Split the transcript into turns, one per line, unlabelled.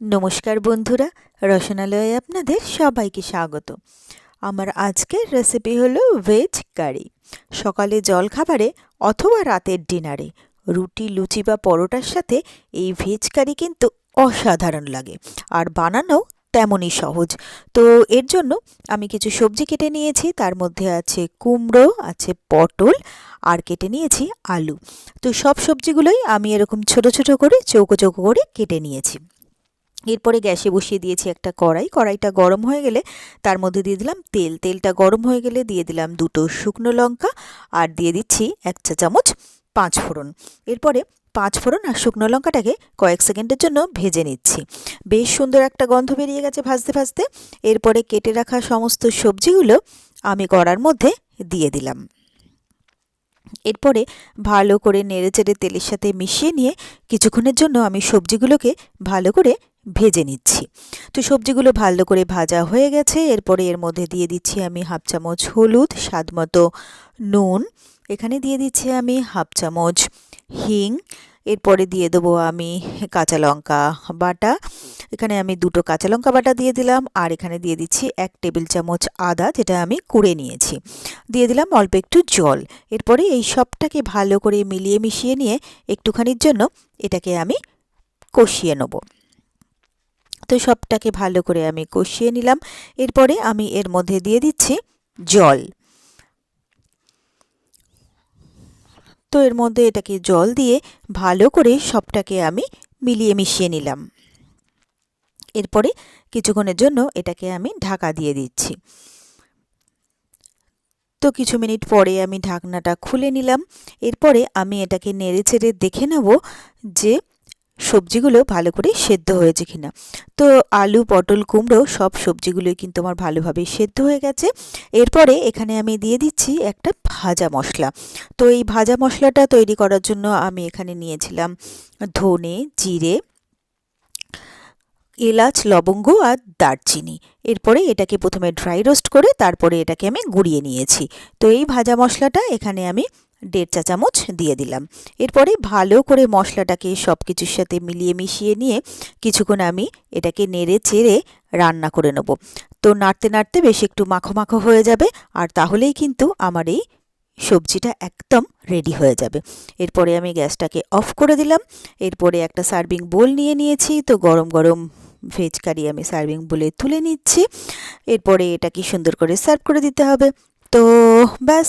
নমস্কার বন্ধুরা, রসনালয়ে আপনাদের সবাইকে স্বাগত। আমার আজকের রেসিপি হলো ভেজ কারি সকালে জলখাবারে অথবা রাতের ডিনারে রুটি, লুচি বা পরোটার সাথে এই ভেজ কারি কিন্তু অসাধারণ লাগে আর বানানো তেমনই সহজ। তো এর জন্য আমি কিছু সবজি কেটে নিয়েছি, তার মধ্যে আছে কুমড়ো, আছে পটল আর কেটে নিয়েছি আলু। তো সব সবজিগুলোই আমি এরকম ছোট ছোট করে, চৌকো চৌকো করে কেটে নিয়েছি। এরপরে গ্যাসে বসিয়ে দিয়েছি একটা কড়াই। কড়াইটা গরম হয়ে গেলে তার মধ্যে দিয়ে দিলাম তেল। তেলটা গরম হয়ে গেলে দিয়ে দিলাম দুটো শুকনো লঙ্কা আর দিয়ে দিচ্ছি এক চা চামচ পাঁচ ফোড়ন। এরপরে পাঁচ ফোড়ন আর শুকনো লঙ্কাটাকে কয়েক সেকেন্ডের জন্য ভেজে নিচ্ছি। বেশ সুন্দর একটা গন্ধ বেরিয়ে গেছে ভাজতে ভাজতে। এরপরে কেটে রাখা সমস্ত সবজিগুলো আমি কড়ার মধ্যে দিয়ে দিলাম। এরপরে ভালো করে নেড়ে চেড়ে তেলের সাথে মিশিয়ে নিয়ে কিছুক্ষণের জন্য আমি সবজিগুলোকে ভালো করে ভেজে নিচ্ছি। তো সবজিগুলো ভালো করে ভাজা হয়ে গেছে। এরপরে এর মধ্যে দিয়ে দিচ্ছি আমি হাফ চামচ হলুদ, স্বাদ মতো নুন। এখানে দিয়ে দিচ্ছি আমি হাফ চামচ হিং। এরপরে দিয়ে দেবো আমি কাঁচা লঙ্কা বাটা। এখানে আমি দুটো কাঁচা লঙ্কা বাটা দিয়ে দিলাম। আর এখানে দিয়ে দিচ্ছি এক টেবিল চামচ আদা, যেটা আমি কুড়ে নিয়েছি। দিয়ে দিলাম অল্প একটু জল। এরপরে এই সবটাকে ভালো করে মিলিয়ে মিশিয়ে নিয়ে একটুখানির জন্য এটাকে আমি কষিয়ে নেব। তো সবটাকে ভালো করে আমি কষিয়ে নিলাম। এরপরে আমি এর মধ্যে দিয়ে দিচ্ছি জল। তো এর মধ্যে এটাকে জল দিয়ে ভালো করে সবটাকে আমি মিলিয়ে মিশিয়ে নিলাম। এরপরে কিছুক্ষণের জন্য এটাকে আমি ঢাকা দিয়ে দিচ্ছি। তো কিছু মিনিট পরে আমি ঢাকনাটা খুলে নিলাম। এরপরে আমি এটাকে নেড়ে চেড়ে দেখে নেব যে সবজিগুলো ভালো করে সেদ্ধ হয়েছে কিনা। তো আলু, পটল, কুমড়ো সব সবজিগুলোই কিন্তু আমার ভালোভাবে সেদ্ধ হয়ে গেছে। এরপরে এখানে আমি দিয়ে দিচ্ছি একটা ভাজা মশলা। তো এই ভাজা মশলাটা তৈরি করার জন্য আমি এখানে নিয়েছিলাম ধনে, জিরে, এলাচ, লবঙ্গ আর দারচিনি। এরপরে এটাকে প্রথমে ড্রাই রোস্ট করে তারপরে এটাকে আমি গুঁড়িয়ে নিয়েছি। তো এই ভাজা মশলাটা এখানে আমি দেড় চা চামচ দিয়ে দিলাম। এরপরে ভালো করে মশলাটাকে সব কিছুর সাথে মিলিয়ে মিশিয়ে নিয়ে কিছুক্ষণ আমি এটাকে নেড়ে চেড়ে রান্না করে নেব। তো নাড়তে নাড়তে বেশ একটু মাখো মাখো হয়ে যাবে আর তাহলেই কিন্তু আমার এই সবজিটা একদম রেডি হয়ে যাবে। এরপরে আমি গ্যাসটাকে অফ করে দিলাম। এরপরে একটা সার্ভিং বোল নিয়ে নিয়েছি। তো গরম গরম ভেজ কারি আমি সার্ভিং বোলে তুলে নিচ্ছি। এরপরে এটাকে সুন্দর করে সার্ভ করে দিতে হবে। তো ব্যাস